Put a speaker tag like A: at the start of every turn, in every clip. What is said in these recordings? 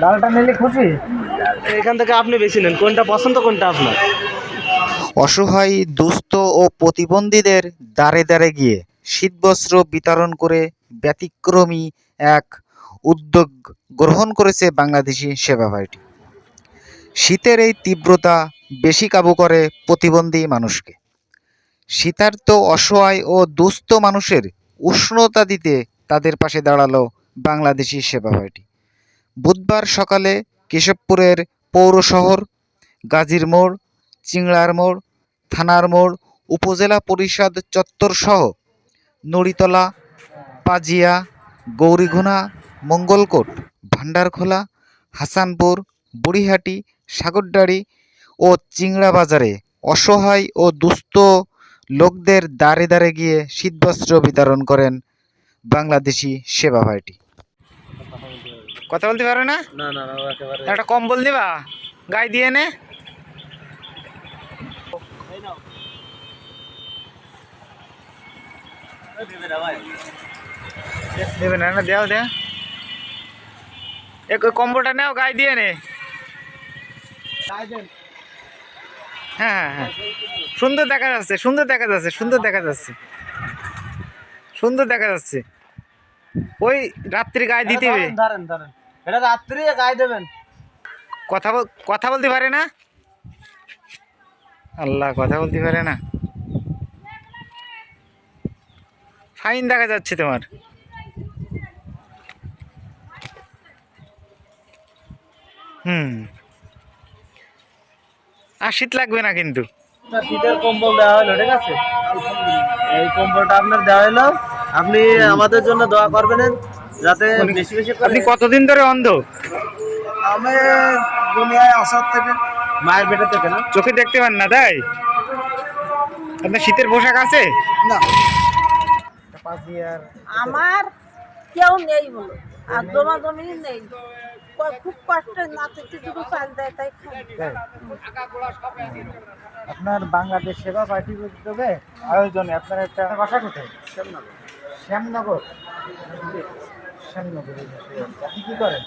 A: লালটা নিলে খুশি?
B: এখান থেকে আপনি বেশি নেন কোনটা পছন্দ কোনটা আপনার।
C: অসহায় দুস্থ ও প্রতিবন্ধীদের দ্বারে দ্বারে গিয়ে শীতবস্ত্র বিতরণ করে ব্যতিক্রমী এক উদ্যোগ গ্রহণ করেছে বাংলাদেশি সেবা ভাইটি। শীতের এই তীব্রতা বেশি কাবু করে প্রতিবন্ধী মানুষকে। শীতার্ত অসহায় ও দুস্থ মানুষের উষ্ণতা দিতে তাদের পাশে দাঁড়াল বাংলাদেশি সেবা ভাইটি। বুধবার সকালে কেশবপুরের পৌর শহর, গাজীর মোড়, চিংড়ার মোড়, থানার মোড়, উপজেলা পরিষদ চত্বর সহ নড়িতলা, পাজিয়া, গৌরীঘোনা, মঙ্গলকোট ভান্ডারখোলা হাসানপুর, বুড়িহাটি সাগরডাড়ি ও চিংড়া বাজারে অসহায় ও দুস্থ লোকদের দ্বারে দ্বারে গিয়ে শীতবস্ত্র বিতরণ করেন বাংলাদেশি সেবা ভাইটি
A: কথা বলতে পারো না?
B: না না না
A: একটা কম্বল দিবা? গায়ে দিয়ে নে। দেবে না না দেও দে এক কম্বলটা নাও গায়ে দিয়ে নে। হ্যাঁ হ্যাঁ হ্যাঁ। সুন্দর দেখা যাচ্ছে সুন্দর দেখা যাচ্ছে সুন্দর দেখা যাচ্ছে। সুন্দর দেখা যাচ্ছে। ওই রাত্রি গায়ে দিতে হবে।
B: ধরেন ধরেন। এটা রাত্রি গায়ে দেবেন।
A: কথা কথা বলতে পারে না? আল্লাহ কথা বলতে পারে না। ফাইন দেখা যাচ্ছে তোমার। হুম। আর শীত লাগবে না কিন্তু।
B: শীতের কম্বল দেওয়া হলো ঠিক আছে? এই কম্বলটা আপনার দেওয়া হলো। আপনি আমাদের জন্য দোয়া করবেন। যাতে বেশি বেশি
A: আপনি কতদিন ধরে অন্ধ?
B: আমি দুনিয়ায় আসার থেকে মায়ের পেটে থেকে না।
A: চোখে দেখতে পান না তাই? আপনার শীতের পোশাক আছে?
B: না।
D: আমার কেউ নেই বলো আর জমা জমি নেই খুব কষ্টে নাচতে শুধু চাল দেয় তাই খাই
A: আপনার বাংলাদেশ সেবা পার্টির উদ্যোগে আয়োজনে আপনার একটা বাসা কোথায়? শ্যামনগর শ্যামনগর। আপনি কি করেন?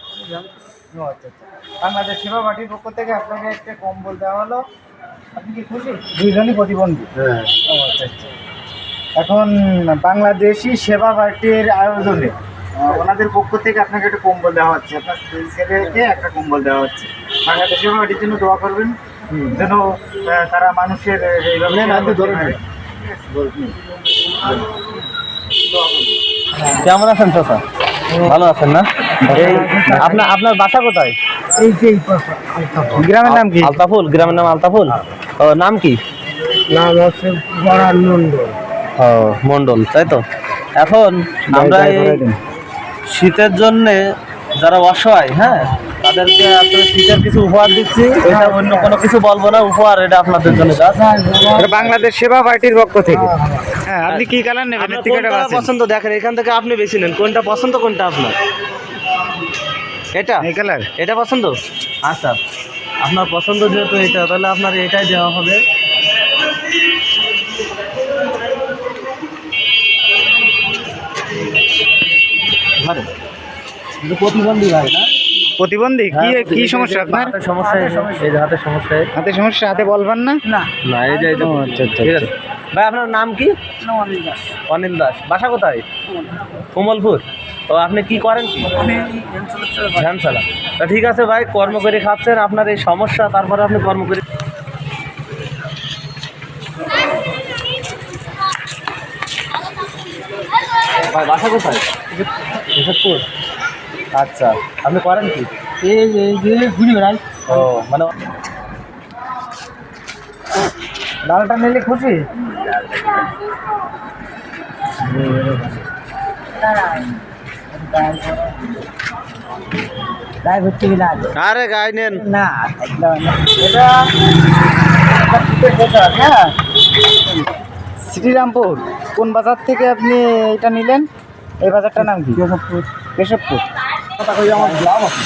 A: ও আচ্ছা আচ্ছা। বাংলাদেশ সেবা পার্টির পক্ষ থেকে আপনাকে একটা কম্বল দেওয়া হলো। আপনি কি খুশি? দুইজনই প্রতিবন্ধী।
B: হ্যাঁ।
A: ও আচ্ছা আচ্ছা। এখন বাংলাদেশি সেবা পার্টির আয়োজনে ওনাদের পক্ষ থেকে আপনাকে একটা কম্বল দেওয়া হচ্ছে। আপনার ছেলেকে একটা কম্বল দেওয়া হচ্ছে। বাংলাদেশ সেবা পার্টির জন্য দোয়া করবেন যেন তারা মানুষের এইভাবে।
B: কেমন আছেন চাচা? ভালো আছেন না? এই আপনার আপনার বাসা কোথায়?
A: এই যে গ্রামের নাম কি?
B: আলতাফুল গ্রামের নাম আলতাফুল? ও নাম কি?
A: নাম হচ্ছে বরান মন্ডল
B: ও মন্ডল তাই তো? এখন আমরা এই শীতের জন্য যারা অসহায় হ্যাঁ তাদেরকে আসলে শীতের কিছু উপহার দিচ্ছি। এটা অন্য কোনো কিছু বলব না উপহার এটা আপনাদের জন্য।
A: এটা বাংলাদেশ সেবা পার্টির পক্ষ থেকে। হ্যাঁ আপনি কি কালার নেবেন?
B: পছন্দ দেখেন এখান থেকে আপনি বেশি নেন। কোনটা পছন্দ কোনটা আপনার? এটা?
A: এই কালার।
B: এটা পছন্দ? আচ্ছা আপনার পছন্দ যেহেতু এটা তাহলে আপনার এটাই দেওয়া হবে। ধরেন। কিন্তু প্রতিবন্ধী ভাই না?
A: প্রতিবন্ধী? কি
B: হ্যাঁ,
A: কি সমস্যা আপনার?
B: সমস্যা এই যে- এই সমস্যা
A: হাতে সমস্যা হাতে বলবেন না?
B: এই যে
A: আচ্ছা, আচ্ছা,
B: ঠিক আছে। ভাই আপনার নাম কি?
D: অনেক দাস।
B: অনিল দাস। বাসা কোথায়? কোমলপুর তো আপনি কি করেন কি? তা ঠিক আছে ভাই কর্ম করে খাচ্ছেন আপনার এই সমস্যা তারপরে আপনি কর্ম করে ভাই বাসা কোথায়? আচ্ছা আপনি করেন কি?
A: এই এই যে ঘুরে বেড়াই।
B: ও মানে
A: লালটা নিলে খুশি?
B: আরে গাই নেন।
A: না এটা হ্যাঁ শ্রীরামপুর। কোন বাজার থেকে আপনি এটা নিলেন? এই বাজারটার নাম কি? কেশবপুর। কেশবপুর। কথা কই আমার লাভ আছে